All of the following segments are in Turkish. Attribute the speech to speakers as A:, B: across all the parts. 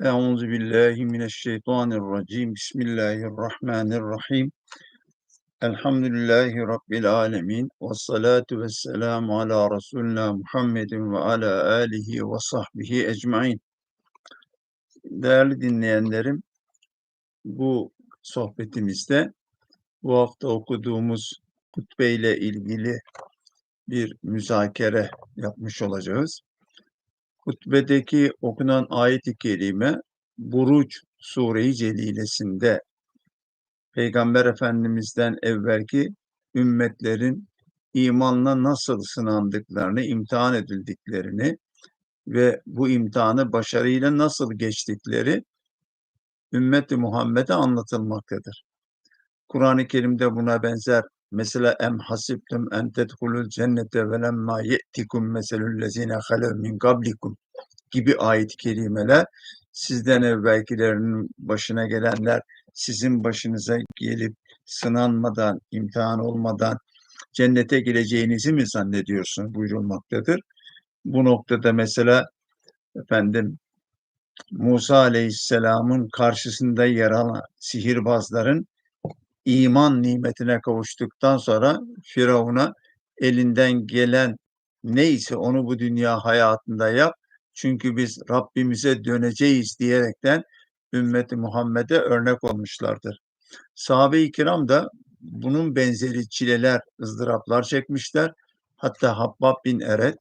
A: Euzu billahi mineşşeytanirracim. Bismillahirrahmanirrahim. Elhamdülillahi rabbil alamin. Ves salatu vesselamu ala Resulina Muhammedin ve ala alihi ve sahbihi ecmaîn. Değerli dinleyenlerim, bu sohbetimizde bu hafta okuduğumuz hutbe ile ilgili bir müzakere yapmış olacağız. Hutbedeki okunan ayet-i kerime Buruç Sure-i Celilesinde Peygamber Efendimiz'den evvelki ümmetlerin imanla nasıl sınandıklarını, imtihan edildiklerini ve bu imtihanı başarıyla nasıl geçtikleri ümmeti Muhammed'e anlatılmaktadır. Kur'an-ı Kerim'de buna benzer mesela em hasibtum en tedhulul cennete ve lemma ye'tikum meselul lezine halev min kablikum gibi ayet-i kerimeler sizden evvelkilerin başına gelenler sizin başınıza gelip sınanmadan, imtihan olmadan cennete gireceğinizi mi zannediyorsun buyurulmaktadır. Bu noktada mesela efendim Musa Aleyhisselam'ın karşısında yer alan sihirbazların iman nimetine kavuştuktan sonra Firavun'a elinden gelen neyse onu bu dünya hayatında yap. Çünkü biz Rabbimize döneceğiz diyerekten ümmeti Muhammed'e örnek olmuşlardır. Sahabe-i kiram da bunun benzeri çileler, ızdıraplar çekmişler. Hatta Habbab bin Eret,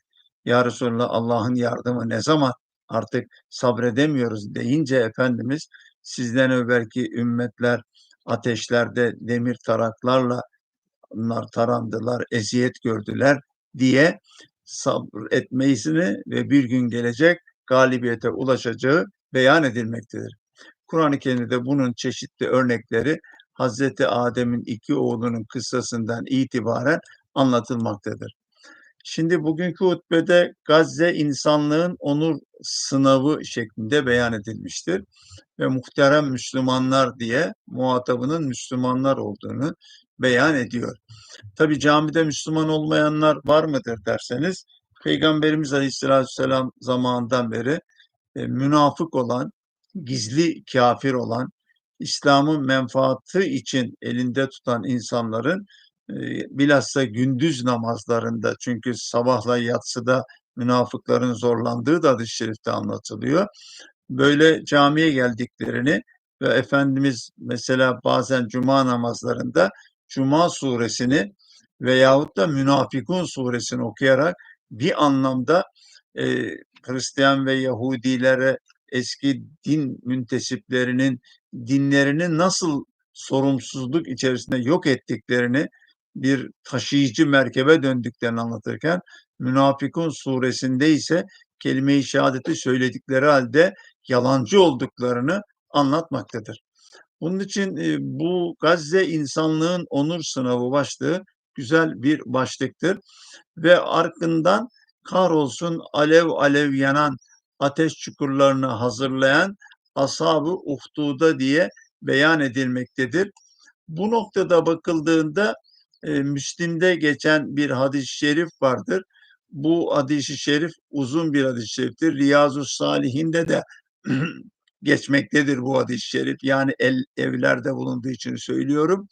A: Ya Resulallah Allah'ın yardımı ne zaman artık sabredemiyoruz deyince Efendimiz sizden evvelki ümmetler ateşlerde demir taraklarla onlar tarandılar, eziyet gördüler diye sabır etmesini ve bir gün gelecek galibiyete ulaşacağı beyan edilmektedir. Kur'an-ı Kerim'de bunun çeşitli örnekleri Hazreti Adem'in iki oğlunun kıssasından itibaren anlatılmaktadır. Şimdi bugünkü hutbede Gazze insanlığın onur sınavı şeklinde beyan edilmiştir. Ve muhterem Müslümanlar diye muhatabının Müslümanlar olduğunu beyan ediyor. Tabi camide Müslüman olmayanlar var mıdır derseniz Peygamberimiz Aleyhisselatü Vesselam zamanından beri e, münafık olan, gizli kafir olan, İslam'ın menfaatı için elinde tutan insanların bilhassa gündüz namazlarında çünkü sabahla yatsıda münafıkların zorlandığı da hadis-i şerifte anlatılıyor. Böyle camiye geldiklerini ve Efendimiz mesela bazen cuma namazlarında Cuma suresini veyahut da Münafikun suresini okuyarak bir anlamda e, Hristiyan ve Yahudilere eski din müntesiplerinin dinlerini nasıl sorumsuzluk içerisinde yok ettiklerini bir taşıyıcı merkebe döndüklerini anlatırken Münafikun suresinde ise kelime-i şehadeti söyledikleri halde yalancı olduklarını anlatmaktadır. Bunun için e, bu Gazze insanlığın onur sınavı başlığı güzel bir başlıktır ve arkından kahrolsun alev alev yanan ateş çukurlarını hazırlayan ashabı uhduda diye beyan edilmektedir. Bu noktada bakıldığında e, Müslim'de geçen bir hadis-i şerif vardır. Bu hadis-i şerif uzun bir hadis-i şeriftir. Riyazu Salihinde de geçmektedir bu hadis-i şerif. Yani el, evlerde bulunduğu için söylüyorum.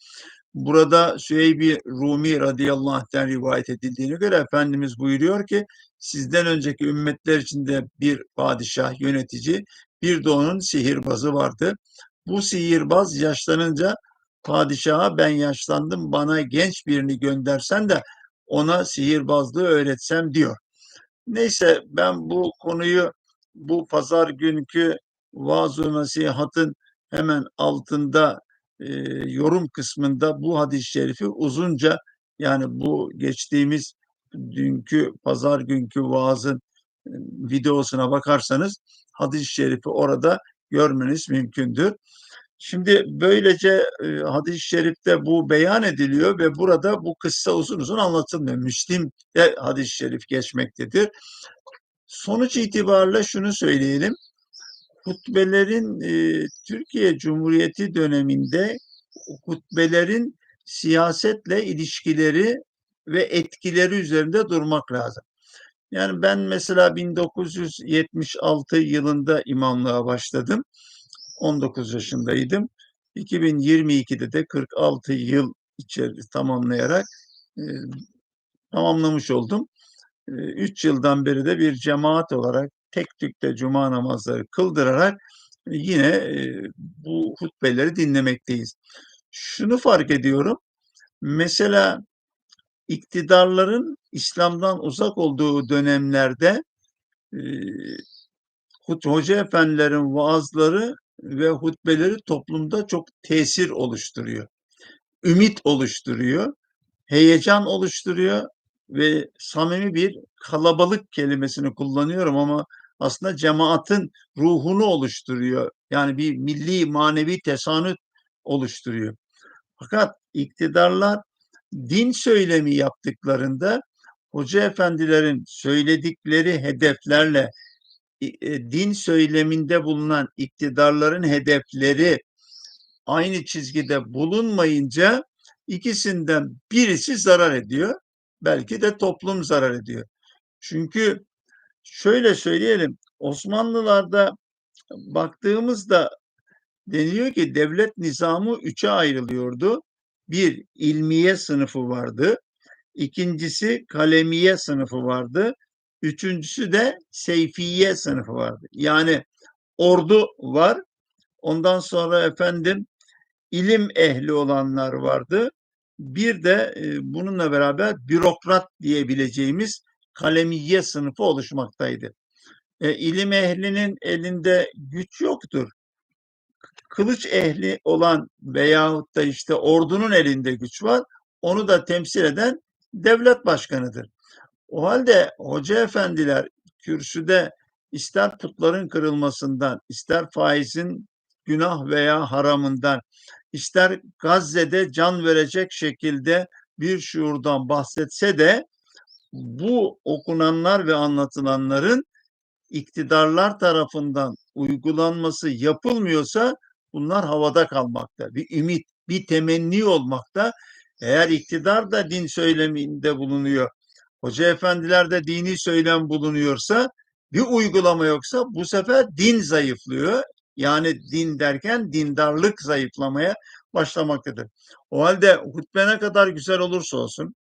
A: Burada Süheybi Rumi radıyallahu anh'ten rivayet edildiğine göre Efendimiz buyuruyor ki sizden önceki ümmetler içinde bir padişah, yönetici, bir de onun sihirbazı vardı. Bu sihirbaz yaşlanınca padişaha ben yaşlandım bana genç birini göndersen de ona sihirbazlığı öğretsem diyor. Neyse ben bu konuyu bu pazar günkü vaaz-ı nasihatın hemen altında e, yorum kısmında bu hadis-i şerifi uzunca yani bu geçtiğimiz dünkü pazar günkü vaazın e, videosuna bakarsanız hadis-i şerifi orada görmeniz mümkündür. Şimdi böylece e, hadis-i şerifte bu beyan ediliyor ve burada bu kıssa uzun uzun anlatılmıyor. Müslim'de hadis-i şerif geçmektedir. Sonuç itibariyle şunu söyleyelim. Hutbelerin e, Türkiye Cumhuriyeti döneminde hutbelerin siyasetle ilişkileri ve etkileri üzerinde durmak lazım. Yani ben mesela 1976 yılında imamlığa başladım. 19 yaşındaydım. 2022'de de 46 yıl içeri tamamlayarak e, tamamlamış oldum. 3 yıldan beri de bir cemaat olarak tek tükte cuma namazları kıldırarak yine e, bu hutbeleri dinlemekteyiz. Şunu fark ediyorum. Mesela iktidarların İslam'dan uzak olduğu dönemlerde e, hoca efendilerin vaazları ve hutbeleri toplumda çok tesir oluşturuyor. Ümit oluşturuyor, heyecan oluşturuyor ve samimi bir kalabalık kelimesini kullanıyorum ama aslında cemaatin ruhunu oluşturuyor. Yani bir milli manevi tesanüt oluşturuyor. Fakat iktidarlar din söylemi yaptıklarında hoca efendilerin söyledikleri hedeflerle din söyleminde bulunan iktidarların hedefleri aynı çizgide bulunmayınca ikisinden birisi zarar ediyor. Belki de toplum zarar ediyor. Çünkü şöyle söyleyelim Osmanlılarda baktığımızda deniliyor ki devlet nizamı üçe ayrılıyordu. Bir ilmiye sınıfı vardı. İkincisi kalemiye sınıfı vardı. Üçüncüsü de seyfiye sınıfı vardı. Yani ordu var. Ondan sonra efendim ilim ehli olanlar vardı. Bir de e, bununla beraber bürokrat diyebileceğimiz kalemiye sınıfı oluşmaktaydı. E, ilim ehlinin elinde güç yoktur. Kılıç ehli olan veyahut da işte ordunun elinde güç var. Onu da temsil eden devlet başkanıdır. O halde hoca efendiler kürsüde ister putların kırılmasından, ister faizin günah veya haramından, ister Gazze'de can verecek şekilde bir şuurdan bahsetse de bu okunanlar ve anlatılanların iktidarlar tarafından uygulanması yapılmıyorsa bunlar havada kalmakta. Bir ümit, bir temenni olmakta. Eğer iktidar da din söyleminde bulunuyor, hoca efendiler de dini söylem bulunuyorsa bir uygulama yoksa bu sefer din zayıflıyor. Yani din derken dindarlık zayıflamaya başlamaktadır. O halde hutbe ne kadar güzel olursa olsun,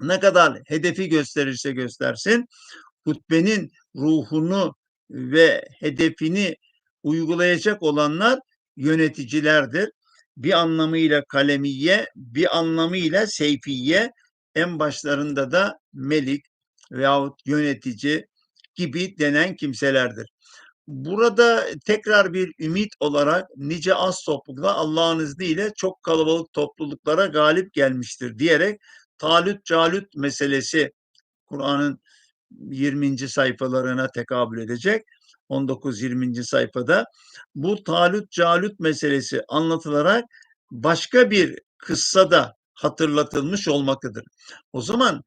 A: ne kadar hedefi gösterirse göstersin, hutbenin ruhunu ve hedefini uygulayacak olanlar yöneticilerdir. Bir anlamıyla kalemiye, bir anlamıyla seyfiye, en başlarında da melik veyahut yönetici gibi denen kimselerdir. Burada tekrar bir ümit olarak nice az toplulukla Allah'ın izniyle çok kalabalık topluluklara galip gelmiştir diyerek Talut Calut meselesi Kur'an'ın 20. sayfalarına tekabül edecek. 19-20. sayfada bu Talut Calut meselesi anlatılarak başka bir kıssa da hatırlatılmış olmaktadır. O zaman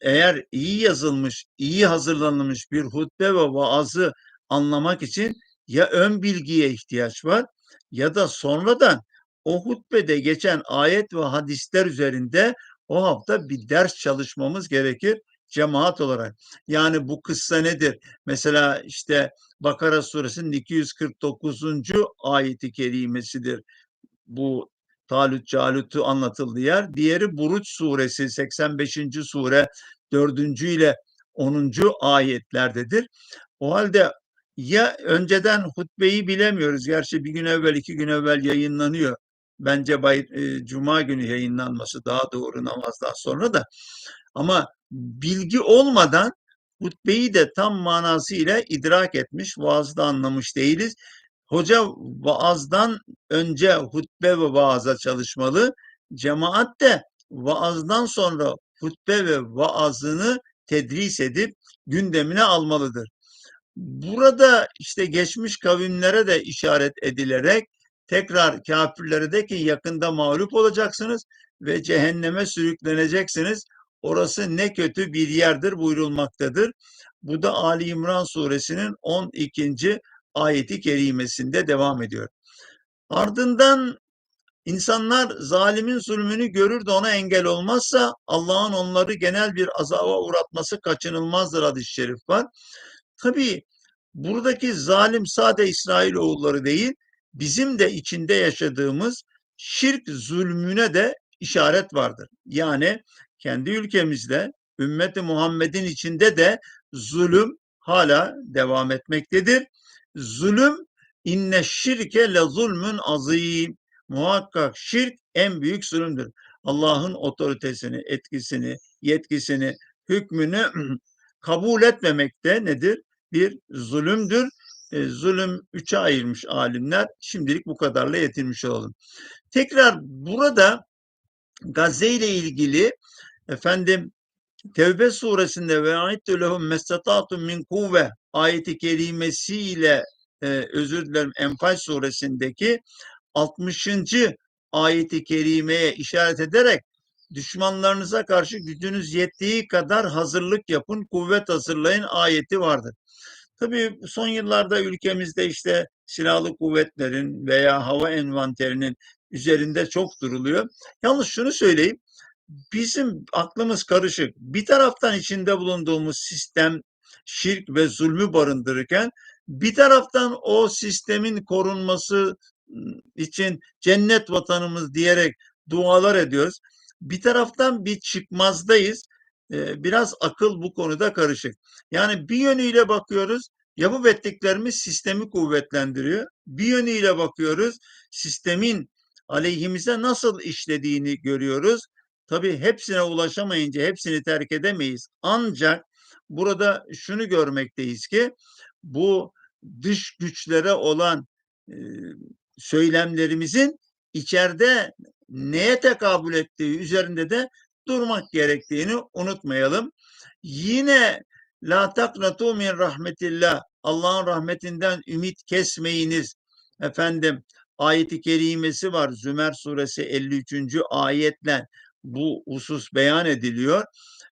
A: eğer iyi yazılmış, iyi hazırlanılmış bir hutbe ve vaazı anlamak için ya ön bilgiye ihtiyaç var ya da sonradan o hutbede geçen ayet ve hadisler üzerinde o hafta bir ders çalışmamız gerekir cemaat olarak. Yani bu kıssa nedir? Mesela işte Bakara suresinin 249. ayeti kerimesidir. Bu Talut Calut'u anlatıldığı yer. Diğeri Buruç suresi 85. sure 4. ile 10. ayetlerdedir. O halde ya önceden hutbeyi bilemiyoruz. Gerçi bir gün evvel, iki gün evvel yayınlanıyor. Bence bay, e, Cuma günü yayınlanması daha doğru namazdan sonra da. Ama bilgi olmadan hutbeyi de tam manasıyla idrak etmiş, vaazda anlamış değiliz. Hoca vaazdan önce hutbe ve vaaza çalışmalı. Cemaat de vaazdan sonra hutbe ve vaazını tedris edip gündemine almalıdır. Burada işte geçmiş kavimlere de işaret edilerek tekrar kafirlere de ki yakında mağlup olacaksınız ve cehenneme sürükleneceksiniz. Orası ne kötü bir yerdir buyurulmaktadır. Bu da Ali İmran suresinin 12. ayeti kerimesinde devam ediyor. Ardından İnsanlar zalimin zulmünü görür de ona engel olmazsa Allah'ın onları genel bir azaba uğratması kaçınılmazdır hadis-i şerif var. Tabii buradaki zalim sade İsrailoğulları değil, bizim de içinde yaşadığımız şirk zulmüne de işaret vardır. Yani kendi ülkemizde ümmeti Muhammed'in içinde de zulüm hala devam etmektedir. Zulüm inne şirke le zulmün azim. Muhakkak şirk en büyük zulümdür. Allah'ın otoritesini, etkisini, yetkisini, hükmünü kabul etmemek de nedir? Bir zulümdür. E, zulüm üçe ayırmış alimler. Şimdilik bu kadarla yetinmiş olalım. Tekrar burada Gazze ile ilgili efendim Tevbe suresinde ve aittu lehum mestatatun min kuvve ayeti kerimesiyle e, özür dilerim Enfal suresindeki 60. ayeti kerimeye işaret ederek düşmanlarınıza karşı gücünüz yettiği kadar hazırlık yapın, kuvvet hazırlayın ayeti vardır. Tabii son yıllarda ülkemizde işte silahlı kuvvetlerin veya hava envanterinin üzerinde çok duruluyor. Yalnız şunu söyleyeyim, bizim aklımız karışık. Bir taraftan içinde bulunduğumuz sistem şirk ve zulmü barındırırken bir taraftan o sistemin korunması için cennet vatanımız diyerek dualar ediyoruz. Bir taraftan bir çıkmazdayız. Biraz akıl bu konuda karışık. Yani bir yönüyle bakıyoruz, yapıp ettiklerimiz sistemi kuvvetlendiriyor. Bir yönüyle bakıyoruz, sistemin aleyhimize nasıl işlediğini görüyoruz. Tabii hepsine ulaşamayınca hepsini terk edemeyiz. Ancak burada şunu görmekteyiz ki bu dış güçlere olan söylemlerimizin içeride neye tekabül ettiği üzerinde de durmak gerektiğini unutmayalım. Yine la taknatu min rahmetillah Allah'ın rahmetinden ümit kesmeyiniz. Efendim ayeti kerimesi var Zümer suresi 53. ayetle bu husus beyan ediliyor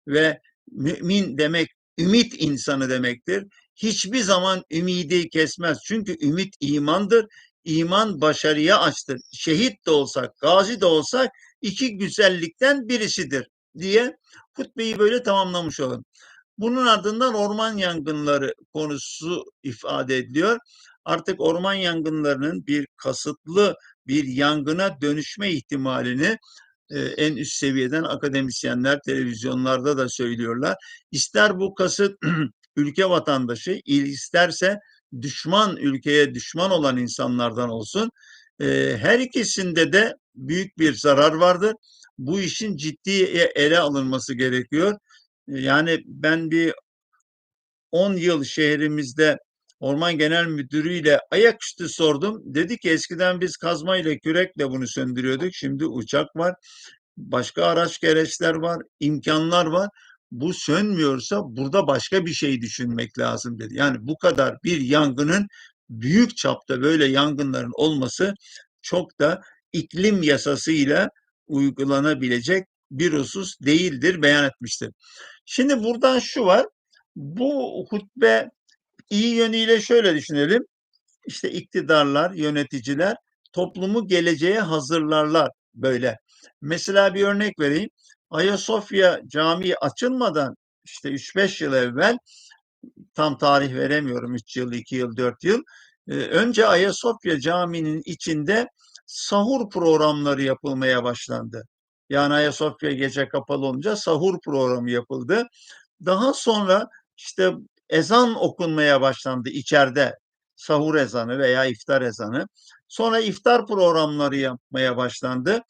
A: ve mümin demek ümit insanı demektir. Hiçbir zaman ümidi kesmez. Çünkü ümit imandır. İman başarıya açtır. Şehit de olsak, gazi de olsak iki güzellikten birisidir diye hutbeyi böyle tamamlamış olalım. Bunun ardından orman yangınları konusu ifade ediliyor. Artık orman yangınlarının bir kasıtlı bir yangına dönüşme ihtimalini en üst seviyeden akademisyenler televizyonlarda da söylüyorlar. İster bu kasıt ülke vatandaşı, isterse düşman ülkeye düşman olan insanlardan olsun. Her ikisinde de büyük bir zarar vardır. Bu işin ciddi ele alınması gerekiyor. Yani ben bir 10 yıl şehrimizde Orman Genel Müdürü ile ayaküstü sordum. Dedi ki eskiden biz kazma ile kürekle bunu söndürüyorduk. Şimdi uçak var, başka araç gereçler var, imkanlar var. Bu sönmüyorsa burada başka bir şey düşünmek lazım dedi. Yani bu kadar bir yangının büyük çapta böyle yangınların olması çok da iklim yasasıyla uygulanabilecek bir husus değildir beyan etmiştir. Şimdi buradan şu var. Bu hutbe iyi yönüyle şöyle düşünelim. İşte iktidarlar, yöneticiler toplumu geleceğe hazırlarlar böyle. Mesela bir örnek vereyim. Ayasofya Camii açılmadan işte 3-5 yıl evvel tam tarih veremiyorum 3 yıl, 2 yıl, 4 yıl. Önce Ayasofya Camii'nin içinde sahur programları yapılmaya başlandı. Yani Ayasofya gece kapalı olunca sahur programı yapıldı. Daha sonra işte ezan okunmaya başlandı içeride. Sahur ezanı veya iftar ezanı. Sonra iftar programları yapmaya başlandı.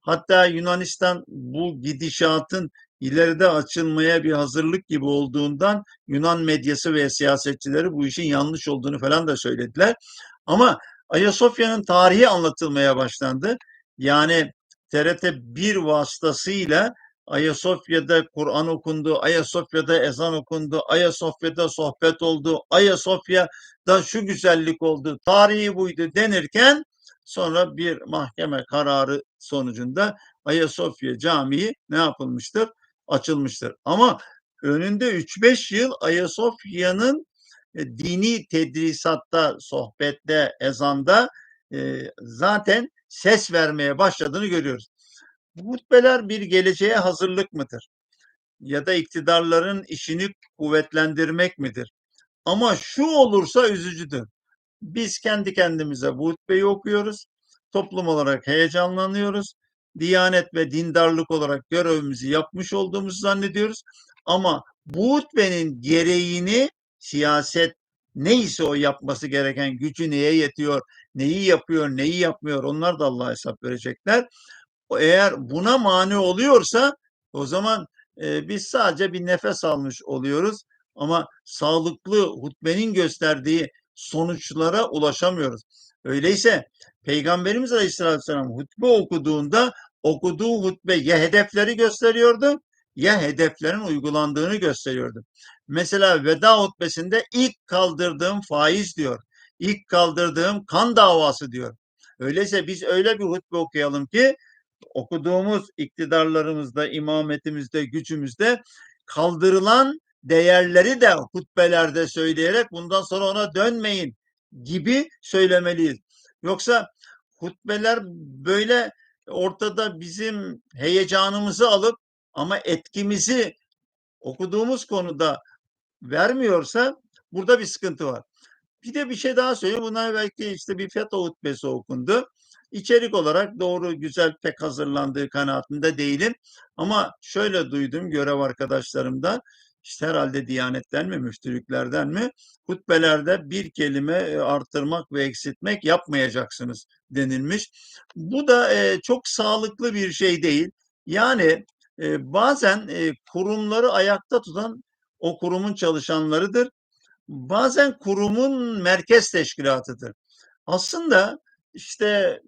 A: Hatta Yunanistan bu gidişatın ileride açılmaya bir hazırlık gibi olduğundan Yunan medyası ve siyasetçileri bu işin yanlış olduğunu falan da söylediler. Ama Ayasofya'nın tarihi anlatılmaya başlandı. Yani TRT 1 vasıtasıyla Ayasofya'da Kur'an okundu, Ayasofya'da ezan okundu, Ayasofya'da sohbet oldu, Ayasofya'da şu güzellik oldu, tarihi buydu denirken sonra bir mahkeme kararı sonucunda Ayasofya Camii ne yapılmıştır? Açılmıştır. Ama önünde 3-5 yıl Ayasofya'nın e, dini tedrisatta, sohbette, ezanda e, zaten ses vermeye başladığını görüyoruz. Bu hutbeler bir geleceğe hazırlık mıdır? Ya da iktidarların işini kuvvetlendirmek midir? Ama şu olursa üzücüdür. Biz kendi kendimize bu hutbeyi okuyoruz. Toplum olarak heyecanlanıyoruz. Diyanet ve dindarlık olarak görevimizi yapmış olduğumuzu zannediyoruz. Ama bu hutbenin gereğini siyaset neyse o yapması gereken gücü neye yetiyor, neyi yapıyor, neyi yapmıyor onlar da Allah'a hesap verecekler. Eğer buna mani oluyorsa o zaman e, biz sadece bir nefes almış oluyoruz ama sağlıklı hutbenin gösterdiği sonuçlara ulaşamıyoruz. Öyleyse Peygamberimiz Aleyhisselatü Vesselam hutbe okuduğunda okuduğu hutbe ya hedefleri gösteriyordu ya hedeflerin uygulandığını gösteriyordu. Mesela veda hutbesinde ilk kaldırdığım faiz diyor. İlk kaldırdığım kan davası diyor. Öyleyse biz öyle bir hutbe okuyalım ki okuduğumuz iktidarlarımızda, imametimizde, gücümüzde kaldırılan değerleri de hutbelerde söyleyerek bundan sonra ona dönmeyin gibi söylemeliyiz. Yoksa hutbeler böyle ortada bizim heyecanımızı alıp ama etkimizi okuduğumuz konuda vermiyorsa burada bir sıkıntı var. Bir de bir şey daha söyleyeyim. Bunlar belki işte bir FETÖ hutbesi okundu. İçerik olarak doğru, güzel, pek hazırlandığı kanaatinde değilim. Ama şöyle duydum görev arkadaşlarımdan, işte herhalde Diyanet'ten mi, müftülüklerden mi, hutbelerde bir kelime e, artırmak ve eksiltmek yapmayacaksınız denilmiş. Bu da e, çok sağlıklı bir şey değil. Yani e, bazen kurumları ayakta tutan o kurumun çalışanlarıdır bazen kurumun merkez teşkilatıdır. Aslında işte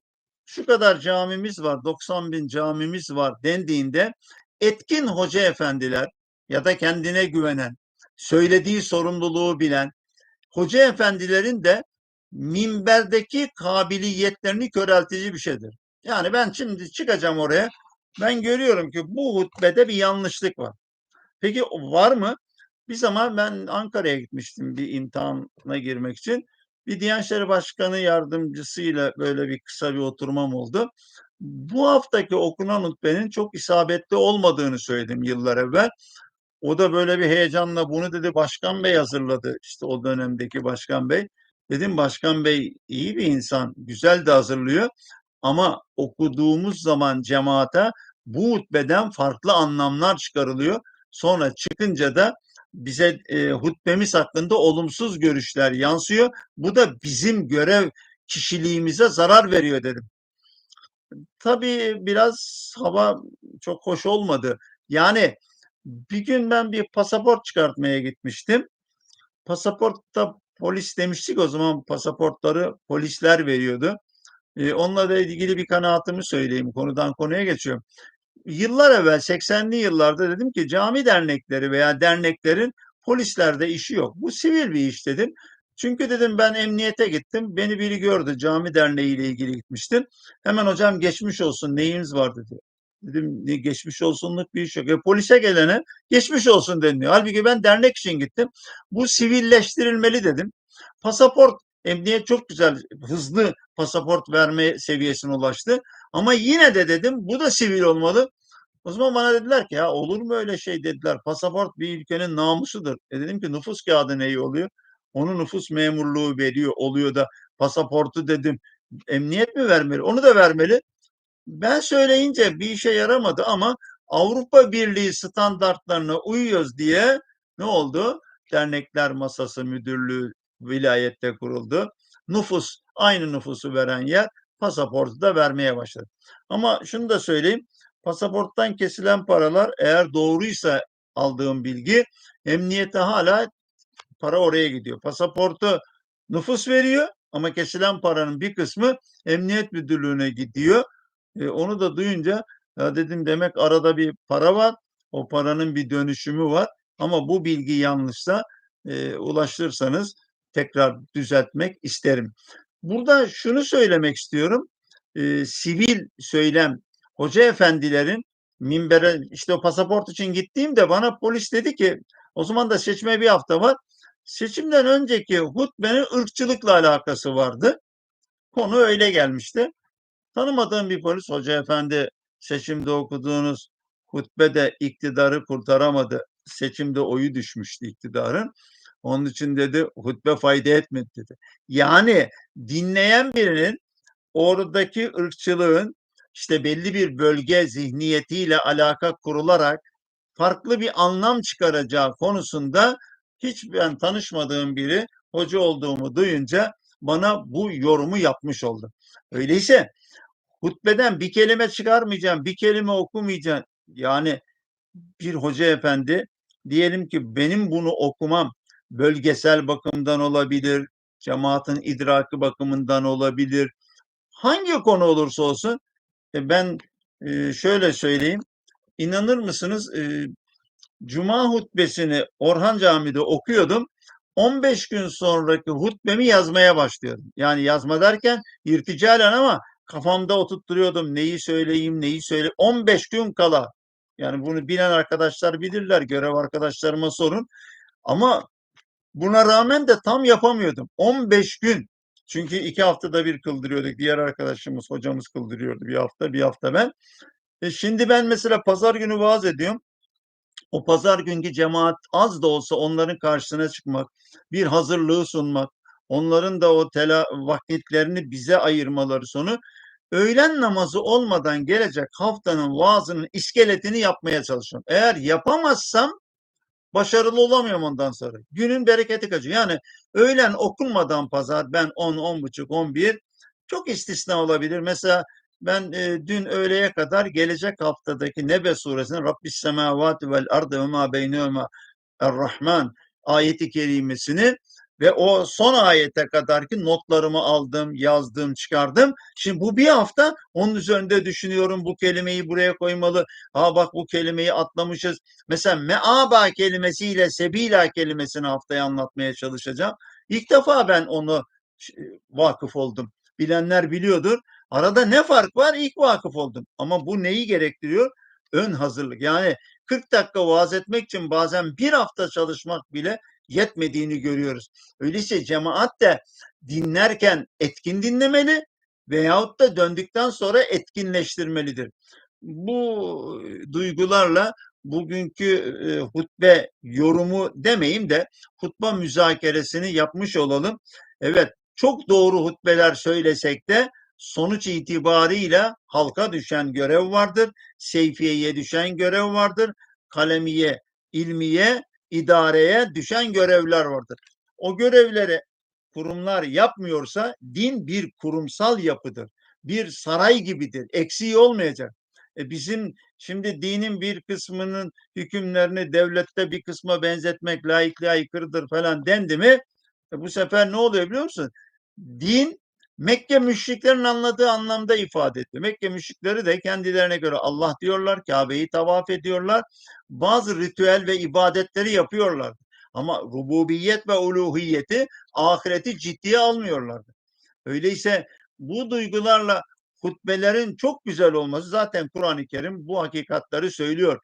A: şu kadar camimiz var, 90 bin camimiz var dendiğinde etkin hoca efendiler ya da kendine güvenen, söylediği sorumluluğu bilen hoca efendilerin de minberdeki kabiliyetlerini köreltici bir şeydir. Yani ben şimdi çıkacağım oraya. Ben görüyorum ki bu hutbede bir yanlışlık var. Peki var mı? Bir zaman ben Ankara'ya gitmiştim bir imtihana girmek için. Bir Diyanet İşleri Başkanı yardımcısıyla böyle bir kısa bir oturmam oldu. Bu haftaki okunan hutbenin çok isabetli olmadığını söyledim yıllar evvel. O da böyle bir heyecanla bunu dedi Başkan Bey hazırladı. İşte o dönemdeki Başkan Bey. Dedim Başkan Bey iyi bir insan, güzel de hazırlıyor. Ama okuduğumuz zaman cemaate bu hutbeden farklı anlamlar çıkarılıyor. Sonra çıkınca da bize e, hutbemiz hakkında olumsuz görüşler yansıyor. Bu da bizim görev kişiliğimize zarar veriyor dedim. Tabii biraz hava çok hoş olmadı. Yani bir gün ben bir pasaport çıkartmaya gitmiştim. Pasaportta polis demiştik o zaman pasaportları polisler veriyordu. Ee, onunla da ilgili bir kanaatımı söyleyeyim. Konudan konuya geçiyorum. Yıllar evvel 80'li yıllarda dedim ki cami dernekleri veya derneklerin polislerde işi yok. Bu sivil bir iş dedim. Çünkü dedim ben emniyete gittim. Beni biri gördü. Cami derneği ile ilgili gitmiştim. Hemen hocam geçmiş olsun neyiniz var dedi. Dedim geçmiş olsunluk bir iş yok. E, polise gelene geçmiş olsun deniliyor. Halbuki ben dernek için gittim. Bu sivilleştirilmeli dedim. Pasaport emniyet çok güzel hızlı pasaport verme seviyesine ulaştı. Ama yine de dedim bu da sivil olmalı. O zaman bana dediler ki ya olur mu öyle şey dediler. Pasaport bir ülkenin namusudur. E dedim ki nüfus kağıdı neyi oluyor? Onu nüfus memurluğu veriyor oluyor da pasaportu dedim emniyet mi vermeli? Onu da vermeli. Ben söyleyince bir işe yaramadı ama Avrupa Birliği standartlarına uyuyoruz diye ne oldu? Dernekler Masası Müdürlüğü vilayette kuruldu. Nüfus aynı nüfusu veren yer pasaportu da vermeye başladı. Ama şunu da söyleyeyim. Pasaporttan kesilen paralar eğer doğruysa aldığım bilgi emniyete hala para oraya gidiyor. Pasaportu nüfus veriyor ama kesilen paranın bir kısmı emniyet müdürlüğüne gidiyor. E, onu da duyunca ya dedim demek arada bir para var. O paranın bir dönüşümü var. Ama bu bilgi yanlışsa e, ulaştırırsanız tekrar düzeltmek isterim. Burada şunu söylemek istiyorum. E, sivil söylem hoca efendilerin minbere işte o pasaport için gittiğimde bana polis dedi ki o zaman da seçime bir hafta var. Seçimden önceki hutbenin ırkçılıkla alakası vardı. Konu öyle gelmişti. Tanımadığım bir polis hoca efendi seçimde okuduğunuz hutbede iktidarı kurtaramadı. Seçimde oyu düşmüştü iktidarın. Onun için dedi hutbe fayda etmedi dedi. Yani dinleyen birinin oradaki ırkçılığın işte belli bir bölge zihniyetiyle alaka kurularak farklı bir anlam çıkaracağı konusunda hiç ben tanışmadığım biri hoca olduğumu duyunca bana bu yorumu yapmış oldu. Öyleyse hutbeden bir kelime çıkarmayacağım, bir kelime okumayacağım. Yani bir hoca efendi diyelim ki benim bunu okumam bölgesel bakımdan olabilir, cemaatin idraki bakımından olabilir. Hangi konu olursa olsun e, ben e, şöyle söyleyeyim. İnanır mısınız? E, Cuma hutbesini Orhan Camii'de okuyordum. 15 gün sonraki hutbemi yazmaya başlıyordum. Yani yazma derken irticalen ama kafamda oturtturuyordum. Neyi söyleyeyim, neyi söyle. 15 gün kala. Yani bunu bilen arkadaşlar bilirler. Görev arkadaşlarıma sorun. Ama buna rağmen de tam yapamıyordum. 15 gün. Çünkü iki haftada bir kıldırıyorduk. Diğer arkadaşımız, hocamız kıldırıyordu. Bir hafta, bir hafta ben. E şimdi ben mesela pazar günü vaaz ediyorum o pazar günkü cemaat az da olsa onların karşısına çıkmak, bir hazırlığı sunmak, onların da o tela vakitlerini bize ayırmaları sonu öğlen namazı olmadan gelecek haftanın vaazının iskeletini yapmaya çalışıyorum. Eğer yapamazsam başarılı olamıyorum ondan sonra. Günün bereketi kaçıyor. Yani öğlen okunmadan pazar ben 10, 10 buçuk, 11 çok istisna olabilir. Mesela ben e, dün öğleye kadar gelecek haftadaki Nebe suresinin Rabbis semavati vel ardı ve ma beynehuma er-Rahman ayeti kerimesini ve o son ayete kadarki notlarımı aldım, yazdım, çıkardım. Şimdi bu bir hafta onun üzerinde düşünüyorum bu kelimeyi buraya koymalı. Ha bak bu kelimeyi atlamışız. Mesela meaba kelimesiyle sebila kelimesini haftaya anlatmaya çalışacağım. İlk defa ben onu vakıf oldum. Bilenler biliyordur. Arada ne fark var? İlk vakıf oldum. Ama bu neyi gerektiriyor? Ön hazırlık. Yani 40 dakika vaaz etmek için bazen bir hafta çalışmak bile yetmediğini görüyoruz. Öyleyse cemaat de dinlerken etkin dinlemeli veyahut da döndükten sonra etkinleştirmelidir. Bu duygularla bugünkü e, hutbe yorumu demeyeyim de hutbe müzakeresini yapmış olalım. Evet çok doğru hutbeler söylesek de sonuç itibariyle halka düşen görev vardır. Seyfiyeye düşen görev vardır. Kalemiye, ilmiye, idareye düşen görevler vardır. O görevleri kurumlar yapmıyorsa din bir kurumsal yapıdır. Bir saray gibidir. Eksiği olmayacak. E bizim şimdi dinin bir kısmının hükümlerini devlette bir kısma benzetmek laikliğe aykırıdır falan dendi mi e bu sefer ne oluyor biliyor musun? Din Mekke müşriklerin anladığı anlamda ifade etti. Mekke müşrikleri de kendilerine göre Allah diyorlar, Kabe'yi tavaf ediyorlar. Bazı ritüel ve ibadetleri yapıyorlar. Ama rububiyet ve uluhiyeti, ahireti ciddiye almıyorlardı. Öyleyse bu duygularla hutbelerin çok güzel olması zaten Kur'an-ı Kerim bu hakikatleri söylüyor.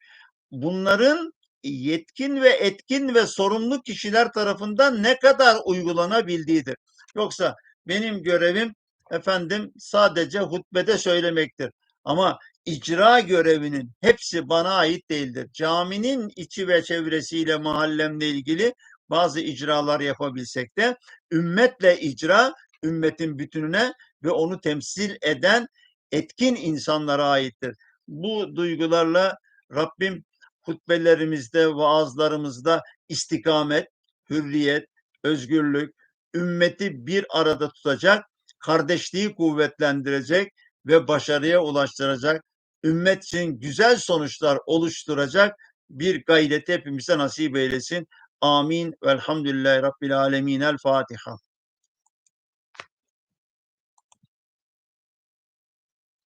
A: Bunların yetkin ve etkin ve sorumlu kişiler tarafından ne kadar uygulanabildiğidir. Yoksa benim görevim efendim sadece hutbede söylemektir. Ama icra görevinin hepsi bana ait değildir. Caminin içi ve çevresiyle mahallemle ilgili bazı icralar yapabilsek de ümmetle icra ümmetin bütününe ve onu temsil eden etkin insanlara aittir. Bu duygularla Rabbim hutbelerimizde, vaazlarımızda istikamet, hürriyet, özgürlük, ümmeti bir arada tutacak, kardeşliği kuvvetlendirecek ve başarıya ulaştıracak, ümmet için güzel sonuçlar oluşturacak bir gayreti hepimize nasip eylesin. Amin. Velhamdülillahi Rabbil Alemin. El Fatiha.